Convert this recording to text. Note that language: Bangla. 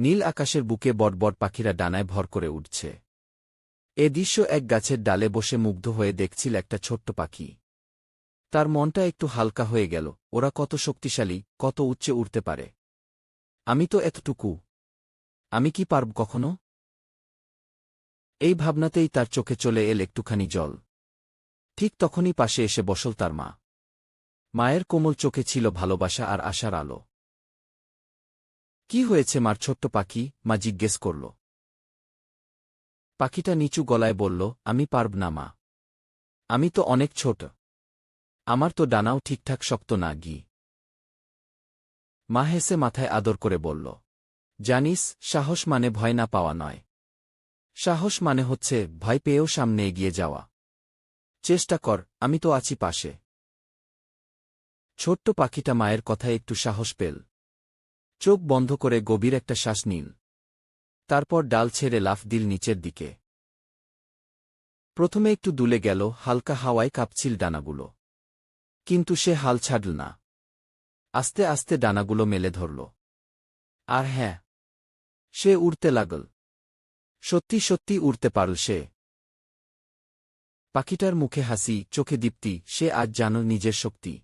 নীল আকাশের বুকে বটবট পাখিরা ডানায় ভর করে উঠছে। এ দৃশ্য এক গাছের ডালে বসে মুগ্ধ হয়ে দেখছিল একটা ছোট্ট পাখি। তার মনটা একটু হালকা হয়ে গেল, ওরা কত শক্তিশালী, কত উচ্চে উঠতে পারে। আমি তো এতটুকু। আমি কি পারব কখনো? এই ভাবনাতেই তার চোখে চলে এল একটুখানি জল। ঠিক তখনই পাশে এসে বসল তার মা। মায়ের কোমল চোখে ছিল ভালোবাসা আর আশার আলো। কি হয়েছে মার ছোট্ট পাখি? মা জিজ্ঞেস করল। পাখিটা নিচু গলায় বলল, আমি পারব না মা। আমি তো অনেক ছোট। আমার তো ডানাও ঠিকঠাক শক্ত না, গি। মা হেসে মাথায় আদর করে বলল, জানিস, সাহস মানে ভয় না পাওয়া নয়। সাহস মানে হচ্ছে, ভয় পেয়েও সামনে এগিয়ে যাওয়া। চেষ্টা কর, আমি তো আছি পাশে। ছোট্ট পাখিটা মায়ের কথায় একটু সাহস পেল। চোখ বন্ধ করে গভীর একটা শ্বাস নিন। তারপর ডাল ছেড়ে লাফ দিল নিচের দিকে। প্রথমে একটু দুলে গেল, হালকা হাওয়ায় কাঁপছিল ডানাগুলো। কিন্তু সে হাল ছাড়ল না। আস্তে আস্তে ডানাগুলো মেলে ধরল। আর হ্যাঁ সে উড়তে লাগল। সত্যি সত্যি উড়তে পারল সে। পাখিটার মুখে হাসি, চোখে দীপ্তি, সে আজ জানো নিজের শক্তি।